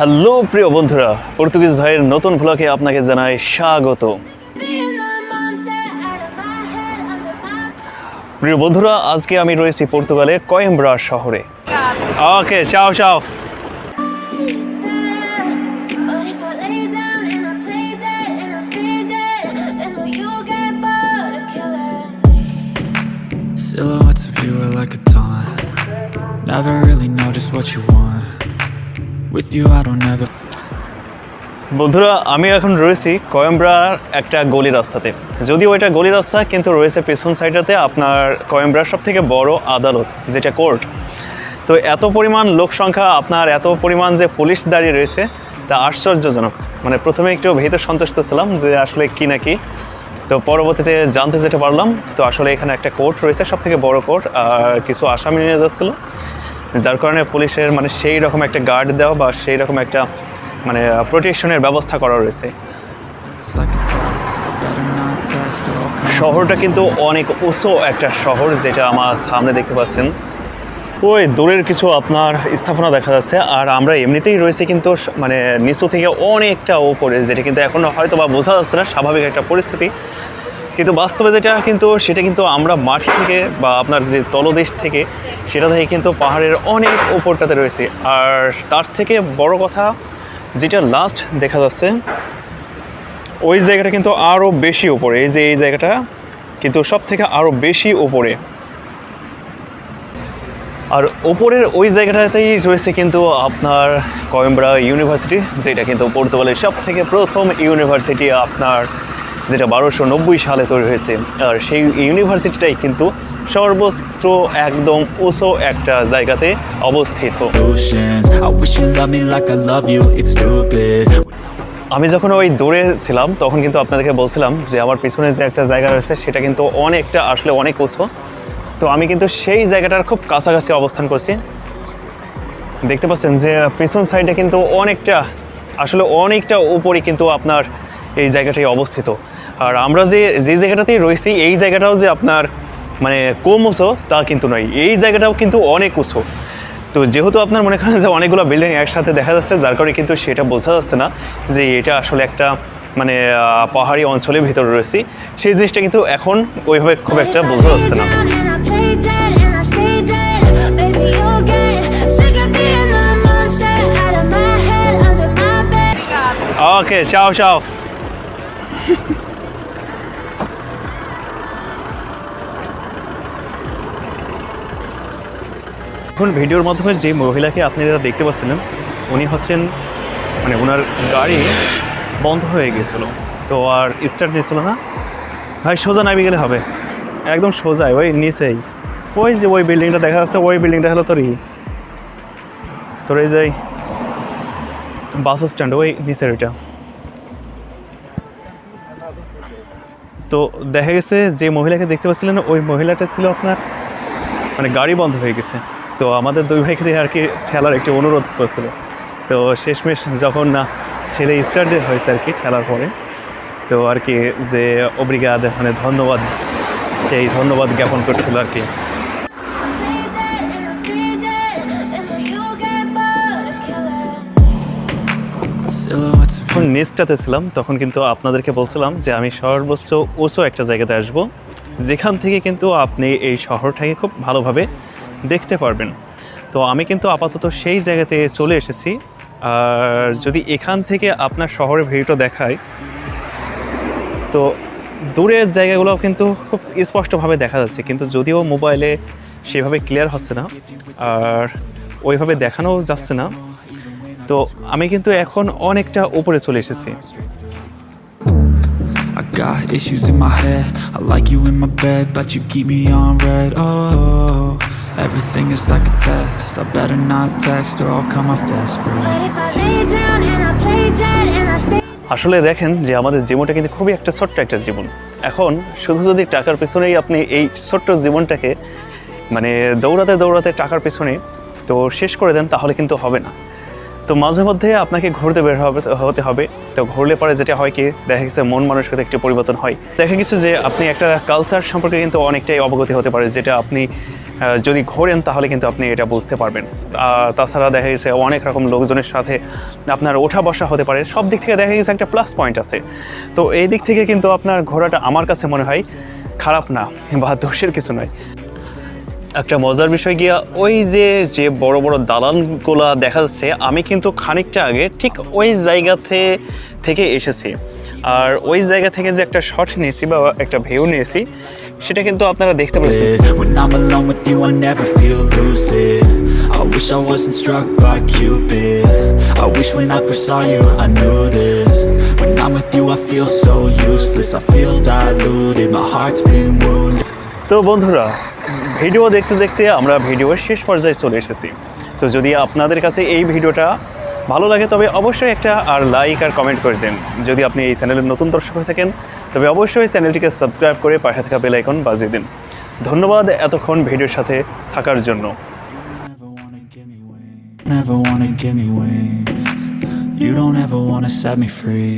Hello প্রিয় বন্ধুরা, Portuguese ভাইয়ের নতুন ভ্লগে আপনাকে জানাই স্বাগত প্রিয় বন্ধুরা, আজকে আমি রয়েছি পর্তুগালে কয়েম্বরা শহরে। ওকে চাও চাও Silhouettes of you are like a taunt. Never really know just what you want. বন্ধুরা আমি এখন রয়েছি কয়েমব্রার একটা গলি রাস্তাতে। যদিও এটা গলি রাস্তা, কিন্তু রয়েছে পেছন সাইডটাতে আপনার কয়েমব্রার সব থেকে বড় আদালত, যেটা কোর্ট। তো এত পরিমাণ লোক সংখ্যা, আপনার এত পরিমাণ যে পুলিশ দাঁড়িয়ে রয়েছে, তা আশ্চর্যজনক। মানে প্রথমে একটু ভেতর সন্তুষ্ট ছিলাম যে আসলে কি নাকি তো পরবর্তীতে জানতে যেতে পারলাম, তো আসলে এখানে একটা কোর্ট রয়েছে সব থেকে বড় কোর্ট, আর কিছু আসামি নিয়ে যাচ্ছিল। যার কারণে পুলিশের মানে সেই রকম একটা গার্ড দেওয়া বা সেই রকম একটা মানে প্রোটেকশনের ব্যবস্থা করা রয়েছে. শহরটা কিন্তু অনেক উঁচু একটা শহর যেটা আমার সামনে দেখতে পাচ্ছেন ওই দূরের কিছু আপনার স্থাপনা দেখা যাচ্ছে, আর আমরা এমনিতেই রয়েছে কিন্তু মানে নিচু থেকে অনেকটা ওপরে যেটা কিন্তু এখন হয়তো বা বোঝা যাচ্ছে না, স্বাভাবিক একটা পরিস্থিতি কিন্তু বাস্তবে যেটা কিন্তু, সেটা কিন্তু আমরা মাটি থেকে বা আপনার যে তলদেশ থেকে, সেটা থেকে কিন্তু পাহাড়ের অনেক ওপরটাতে রয়েছে। আর তার থেকে বড় কথা, যেটা লাস্ট দেখা যাচ্ছে, ওই জায়গাটা কিন্তু আরও বেশি উপরে। এই যে এই জায়গাটা কিন্তু সব থেকে আরও বেশি উপরে। আর ওপরের ওই জায়গাটাতেই রয়েছে কিন্তু আপনার কয়েম্বরা ইউনিভার্সিটি যেটা কিন্তু পর্তুগালের সব থেকে প্রথম ইউনিভার্সিটি আপনার যেটা বারোশো সালে তৈরি হয়েছে। আর সেই ইউনিভার্সিটিটাই কিন্তু সর্বত্র একদম উঁচু একটা জায়গাতে অবস্থিত. আমি যখন ওই দূরে ছিলাম, তখন কিন্তু আপনাদেরকে বলছিলাম যে আমার পিছনে যে একটা জায়গা রয়েছে, সেটা কিন্তু অনেকটা আসলে অনেক উঁচু। তো আমি কিন্তু সেই জায়গাটার খুব কাছাকাছি অবস্থান করছি। দেখতে পাচ্ছেন যে পিছন সাইডে কিন্তু অনেকটা, আসলে অনেকটা উপরে কিন্তু আপনার এই জায়গাটাই অবস্থিত। আর আমরা যে যে জায়গাটাতেই রয়েছি এই জায়গাটাও যে আপনার মানে কম উঁচু তা কিন্তু নয়। এই জায়গাটাও কিন্তু অনেক উঁচু। তো যেহেতু আপনার মনে করেন যে অনেকগুলো বিল্ডিং একসাথে দেখা যাচ্ছে যার কারণে কিন্তু সেটা বোঝা যাচ্ছে না যে এটা আসলে একটা মানে পাহাড়ি অঞ্চলের ভিতরে রয়েছি। সেই জিনিসটা কিন্তু এখন ওইভাবে খুব একটা বোঝা যাচ্ছে না। Down and I এখন ভিডিওর মাধ্যমে যে মহিলাকে আপনি আপনারা দেখতে পাচ্ছিলেন, উনি হচ্ছেন মানে ওনার গাড়ি বন্ধ হয়ে গেছিল। তো আর স্টার্ট নিয়েছিল না। ভাই, সোজা নামে গেলে হবে। একদম সোজাই ওই নিচেই। ওই যে ওই বিল্ডিংটা দেখা যাচ্ছে, ওই বিল্ডিংটা হলো তোরই। তোর এই যে বাস স্ট্যান্ড ওই নিচের ওইটা তো দেখা গেছে যে মহিলাকে দেখতে পাচ্ছিলেন, ওই মহিলাটা ছিল আপনার মানে গাড়ি বন্ধ হয়ে গেছে। তো আমাদের দুই ভাইকে আর কি ঠেলার একটি অনুরোধ করেছিল। তো শেষমেশ যখন, না, ছেলে স্টার্ট হয়েছে আর কি ঠেলার পরে, তো আর কি যে অব্রিগাদ মানে ধন্যবাদ, সেই ধন্যবাদ জ্ঞাপন করছিল আর কি। যখন নেক্সটটাতে ছিলাম, তখন কিন্তু আপনাদেরকে বলছিলাম যে আমি সর্বোচ্চ উঁচু একটা জায়গাতে আসব, যেখান থেকে কিন্তু আপনি এই শহরটাকে খুব ভালোভাবে দেখতে পারবেন তো আমি কিন্তু আপাতত সেই জায়গাতে চলে এসেছি আর যদি এখান থেকে আপনার শহরের ভিউটা দেখায় তো দূরের জায়গাগুলো কিন্তু খুব স্পষ্টভাবে দেখা যাচ্ছে কিন্তু যদিও মোবাইলে সেভাবে ক্লিয়ার হচ্ছে না আর ওইভাবে দেখানো যাচ্ছে না তো আমি কিন্তু এখন অনেকটা উপরে চলে এসেছি I got issues in my head. I like you in my bed, but you keep me on red. Oh, everything is like a test. I better not text or I'll come off desperate. But if I lay down and I play dead and I stay আসলে দেখেন যে আমাদের জীবনটা কিন্তু খুবই একটা ছোট্ট একটা জীবন এখন শুধু যদি টাকার পেছনেই আপনি এই ছোট্ট জীবনটাকে মানে দৌড়াতে দৌড়াতে টাকার পিছনে তো শেষ করে দেন তাহলে কিন্তু হবে না তো মাঝে মধ্যে আপনাকে ঘুরতে বের হবে হতে হবে তো ঘুরলে পরে যেটা হয় কি দেখা গেছে মন মানসিকতা একটু পরিবর্তন হয় দেখা গেছে যে আপনি একটা কালচার সম্পর্কে কিন্তু অনেকটাই অবগতি হতে পারে যেটা আপনি যদি ঘোরেন তাহলে কিন্তু আপনি এটা বুঝতে পারবেন। তাছাড়া দেখা গেছে অনেক রকম লোকজনের সাথে আপনার ওঠা বসা হতে পারে। সব দিক থেকে দেখা গেছে একটা প্লাস পয়েন্ট আছে। তো এই দিক থেকে কিন্তু আপনার ঘোরাটা আমার কাছে মনে হয় খারাপ না বা দোষের কিছু নয়। একটা মজার বিষয় গিয়া ওই যে যে বড় বড় দালানগুলা দেখা যাচ্ছে আমি কিন্তু খানিকটা আগে ঠিক ওই জায়গাতে থেকে এসেছি। আর ওই জায়গা থেকে যে একটা শট নিয়েছি বা একটা ভিউ নিয়েছি সেটা কিন্তু আপনারা দেখতে পেরেছেন। You, I never feel lucid. I wish I wasn't struck by Cupid. I wish when I first saw you, I knew this. When I'm with you, I feel so useless. I feel diluted, my heart's been wounded. তো বন্ধুরা video দেখতে দেখতে আমরা ভিডিওর শেষ পর্যায়ে চলে এসেছি তো যদি আপনাদের কাছে এই ভিডিওটা ভালো লাগে তবে অবশ্যই একটা আর লাইক আর কমেন্ট করে দেন যদি আপনি এই চ্যানেলের নতুন দর্শক হয়ে থাকেন তবে অবশ্যই চ্যানেলটিকে সাবস্ক্রাইব করে পাশে থাকা বেল আইকন বাজিয়ে দিন ধন্যবাদ এতক্ষণ ভিডিওর সাথে থাকার জন্য. You don't ever wanna set me free.